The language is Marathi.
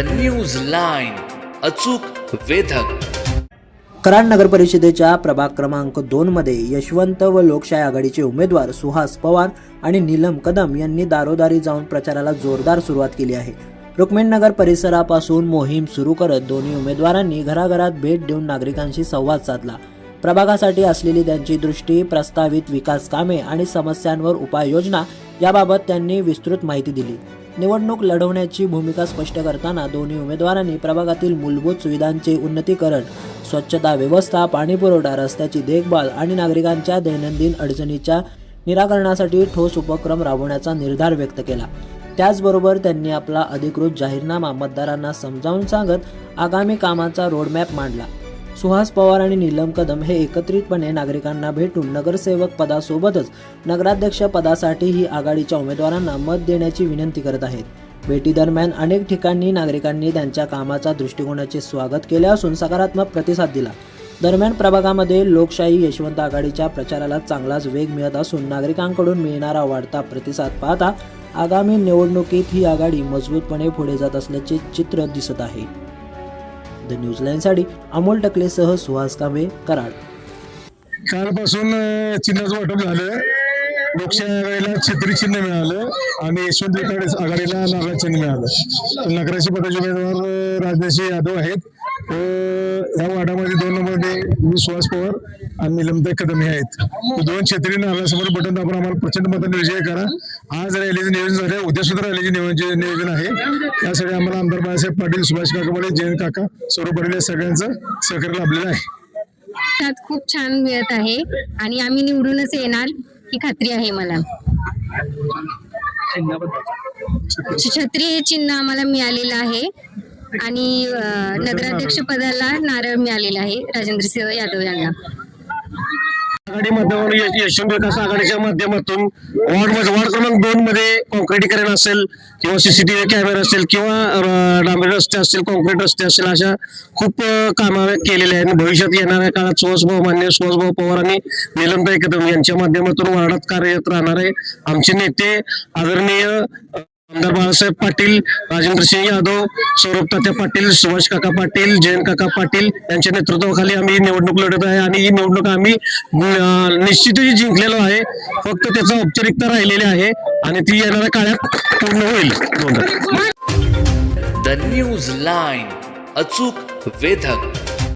द न्यूज लाईन अचूक वेधक. कराड नगर परिषदेच्या प्रभाग क्रमांक दोनमध्ये यशवंत व लोकशाही आघाडीचे उमेदवार सुहास पवार आणि नीलम कदम यांनी दारोदारी जाऊन प्रचाराला जोरदार सुरुवात केली आहे. रुक्मिणनगर परिसरापासून मोहीम सुरू करत दोन्ही उमेदवारांनी घराघरात भेट देऊन नागरिकांशी संवाद साधला. प्रभागासाठी असलेली त्यांची दृष्टी प्रस्तावित विकास कामे आणि समस्यांवर उपाययोजना याबाबत त्यांनी विस्तृत माहिती दिली. निवडणूक लढवण्याची भूमिका स्पष्ट करताना दोन्ही उमेदवारांनी प्रभागातील मूलभूत सुविधांचे उन्नतीकरण स्वच्छता व्यवस्था पाणीपुरवठा रस्त्याची देखभाल आणि नागरिकांच्या दैनंदिन अडचणीच्या निराकरणासाठी ठोस उपक्रम राबवण्याचा निर्धार व्यक्त केला. त्याचबरोबर त्यांनी आपला अधिकृत जाहीरनामा मतदारांना समजावून सांगत आगामी कामाचा रोडमॅप मांडला. सुहास पवार आणि नीलम कदम हे एकत्रितपणे नागरिकांना भेटून नगरसेवक पदासोबतच नगराध्यक्ष पदासाठीही आघाडीच्या उमेदवारांना मत देण्याची विनंती करत आहेत. भेटीदरम्यान अनेक ठिकाणी नागरिकांनी त्यांच्या कामाच्या दृष्टिकोनाचे स्वागत केले असून सकारात्मक प्रतिसाद दिला. दरम्यान प्रभागामध्ये लोकशाही यशवंत आघाडीच्या प्रचाराला चांगलाच वेग मिळत असून नागरिकांकडून मिळणारा वाढता प्रतिसाद पाहता आगामी निवडणुकीत ही आघाडी मजबूतपणे पुढे जात असल्याचे चित्र दिसत आहे. द न्यूज अमोल टकलेसह सुहास कांबे कराड. कालपासून चिन्हाचं वाटप झालं. लोकशाही आघाडीला छत्री चिन्ह मिळालं आणि यशवंत आघाडीला नारळ चिन्ह मिळालं. नगराचे पदाचे उमेदवार अं, यादव आहेत. या वार्डामध्ये दोन नंबरमध्ये मी सुहास पवार आणि निलमताई कदम हे आहेत. हे दोन छत्री नारळासमोर बटन दाबून आम्हाला प्रचंड मतांनी विजय करा. आज रॅलीचं नियोजन झालं उद्या सुद्धा रॅलीचे नियोजन नियोजन आहे. यासाठी आम्हाला आमदार बाळासाहेब पाटील सुभाष काका पाटील जयंत काका सौरभ पाटील या सगळ्यांचं सहकार्य लाभलेलं आहे. त्यात खूप छान मिळत आहे आणि आम्ही निवडूनच येणार ही खात्री आहे मला. छत्री हे चिन्ह आम्हाला मिळालेलं आहे. आणि नगराध्यक्ष पदाला नारळ मिळालेला आहे. राजेंद्र सिंह यादव यांना. आघाडी माध्यमातून यश- यशवंत विकास आघाडीच्या माध्यमातून वॉर्ड वॉर्ड क्रमांक दोन मध्ये कॉन्क्रिटीकरण असेल किंवा सीसीटीव्ही कॅमेरा असेल किंवा अं, डांबरी रस्ते असतील कॉन्क्रीट रस्ते असतील अशा खूप अं, कामं केलेले आहेत. भविष्यात येणाऱ्या काळात सुहासभाऊ मान्य सुहासभाऊ पवार आणि नीलमताई कदम यांच्या माध्यमातून वार्डात कार्यरत राहणारे आमचे नेते आदरणीय आमदार बाळासाहेब पाटील राजेंद्र सिंह यादव सौरभ तात्या पाटील सुभाष काका पाटील जयंत काका पाटील यांच्या नेतृत्वाखाली आम्ही निवडणूक लढत आहे आणि ही निवडणूक आम्ही निश्चितही निश्चितच जिंकलेलो आहे. फक्त त्याचा औपचारिकता राहिलेली आहे आणि ती येणाऱ्या काळात पूर्ण होईल. द न्यूज लाईन अचूक वेधक.